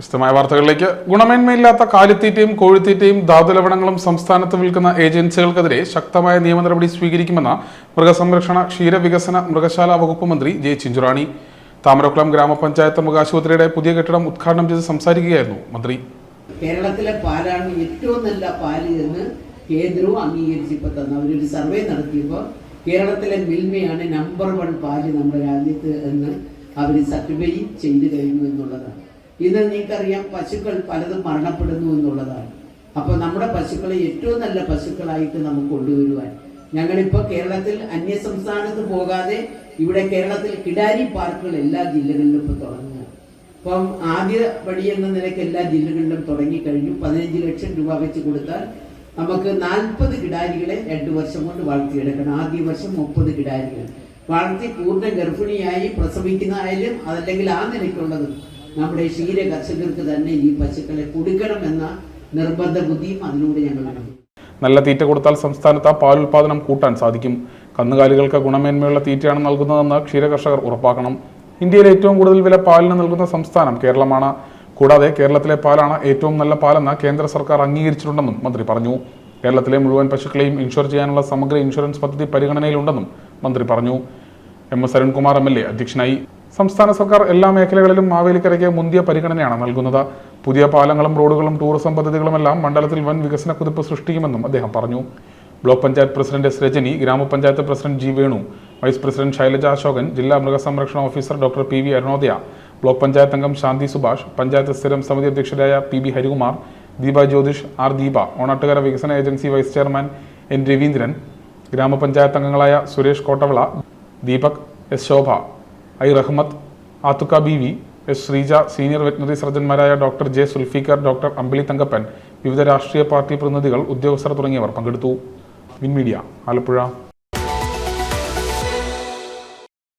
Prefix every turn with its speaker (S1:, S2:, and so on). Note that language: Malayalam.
S1: വിശദമായ വാർത്തകളിലേക്ക്. ഗുണമേന്മയില്ലാത്ത കാലിത്തീറ്റയും കോഴിത്തീറ്റയും ധാതുലവണങ്ങളും സംസ്ഥാനത്ത് വിൽക്കുന്ന ഏജൻസികൾക്കെതിരെ ശക്തമായ നിയമ നടപടി സ്വീകരിക്കുമെന്ന് മൃഗസംരക്ഷണ ക്ഷീരവികസന മൃഗശാല വകുപ്പ് മന്ത്രി ജെ ചിഞ്ചുറാണി. താമരക്കുളം ഗ്രാമപഞ്ചായത്ത് മൃഗാശുപത്രിയുടെ പുതിയ കെട്ടിടം ഉദ്ഘാടനം ചെയ്ത് സംസാരിക്കുകയായിരുന്നു മന്ത്രി.
S2: കേരളത്തിലെ പാലാണ് ഏറ്റവും നല്ല പാൽ എന്ന് കേന്ദ്രവും അംഗീകരിച്ച് ഇപ്പൊ തന്ന. അവരൊരു സർവേ നടത്തിയപ്പോൾ കേരളത്തിലെ മിൽമയാണ് നമ്പർ വൺ പാൽ നമ്മുടെ രാജ്യത്ത് എന്ന് അവർ സർട്ടിഫൈ ചെയ്തു കഴിഞ്ഞു എന്നുള്ളതാണ്. ഇന്ന് നിങ്ങൾക്കറിയാം പശുക്കൾ പലതും മരണപ്പെടുന്നു എന്നുള്ളതാണ്. അപ്പോൾ നമ്മുടെ പശുക്കളെ ഏറ്റവും നല്ല പശുക്കളായിട്ട് നമുക്ക് കൊണ്ടുവരുവാൻ. ഞങ്ങളിപ്പോൾ കേരളത്തിൽ അന്യ സംസ്ഥാനത്ത് പോകാതെ ഇവിടെ കേരളത്തിൽ കിടാരി പാർക്കുകൾ എല്ലാ ജില്ലകളിലും ഇപ്പോൾ തുടങ്ങുക അപ്പം ആദ്യ പടി എന്ന നിലയ്ക്ക് എല്ലാ ജില്ലകളിലും തുടങ്ങിക്കഴിഞ്ഞു. പതിനഞ്ച് ലക്ഷം രൂപ വെച്ച് കൊടുത്താൽ നമുക്ക് നാൽപ്പത് കിടാരികളെ രണ്ട് വർഷം കൊണ്ട് വളർത്തിയെടുക്കണം. ആദ്യ വർഷം മുപ്പത് കിടാരികൾ. വളർത്തി പൂർണ ഗർഭിണിയായി പ്രസവിക്കുന്നതായാലും അതല്ലെങ്കിൽ ആ നിലയ്ക്കുള്ളതും നമ്മുടെ ക്ഷീര കർഷകർക്ക് തന്നെ ഈ പശുക്കളെ കൊടുക്കണമെന്ന നിർബന്ധ ബുദ്ധിയും അതിലൂടെ ഞങ്ങൾ
S1: നല്ല തീറ്റ കൊടുത്താൽ സംസ്ഥാനത്ത് ആ പാലുൽപാദനം കൂട്ടാൻ സാധിക്കും. കന്നുകാലികൾക്ക് ഗുണമേന്മയുള്ള തീറ്റയാണ് നൽകുന്നതെന്ന് ക്ഷീരകർഷകർ ഉറപ്പാക്കണം. ഇന്ത്യയിൽ ഏറ്റവും കൂടുതൽ വില പാലിന് നൽകുന്ന സംസ്ഥാനം കേരളമാണ്. കൂടാതെ കേരളത്തിലെ പാലാണ് ഏറ്റവും നല്ല പാലെന്ന് കേന്ദ്ര സർക്കാർ അംഗീകരിച്ചിട്ടുണ്ടെന്നും മന്ത്രി പറഞ്ഞു. കേരളത്തിലെ മുഴുവൻ പശുക്കളെയും ഇൻഷുർ ചെയ്യാനുള്ള സമഗ്ര ഇൻഷുറൻസ് പദ്ധതി പരിഗണനയിലുണ്ടെന്നും മന്ത്രി പറഞ്ഞു. M S Arunkumar M L A അധ്യക്ഷനായി. സംസ്ഥാന സർക്കാർ എല്ലാ മേഖലകളിലും മാവേലിക്കരയ്ക്ക് മുന്തിയ പരിഗണനയാണ് നൽകുന്നത്. പുതിയ പാലങ്ങളും റോഡുകളും ടൂറിസം പദ്ധതികളുമെല്ലാം മണ്ഡലത്തിൽ വൻ വികസന കുതിപ്പ് സൃഷ്ടിക്കുമെന്നും അദ്ദേഹം പറഞ്ഞു. Block panchayat president S Rajani ഗ്രാമപഞ്ചായത്ത് president G Venu vice president Shailaja Ashokan ജില്ലാ മൃഗസംരക്ഷണ officer doctor P V Arunodaya block panchayat അംഗം ശാന്തി സുഭാഷ് പഞ്ചായത്ത് സ്ഥിരം സമിതി അധ്യക്ഷരായ P B Harikumar Deepa Jyothish R Deepa Onattukara വികസന agency vice chairman N Raveendran ഗ്രാമപഞ്ചായത്ത് അംഗങ്ങളായ Suresh Kottavala Deepak S Shobha I Rahmath Athukka B V S Sreeja senior veterinary സർജന്മാരായ doctor J Zulfikar doctor Ambili Thankappan വിവിധ രാഷ്ട്രീയ പാർട്ടി പ്രതിനിധികൾ ഉദ്യോഗസ്ഥർ തുടങ്ങിയവർ പങ്കെടുത്തു. Win media Alappuzha.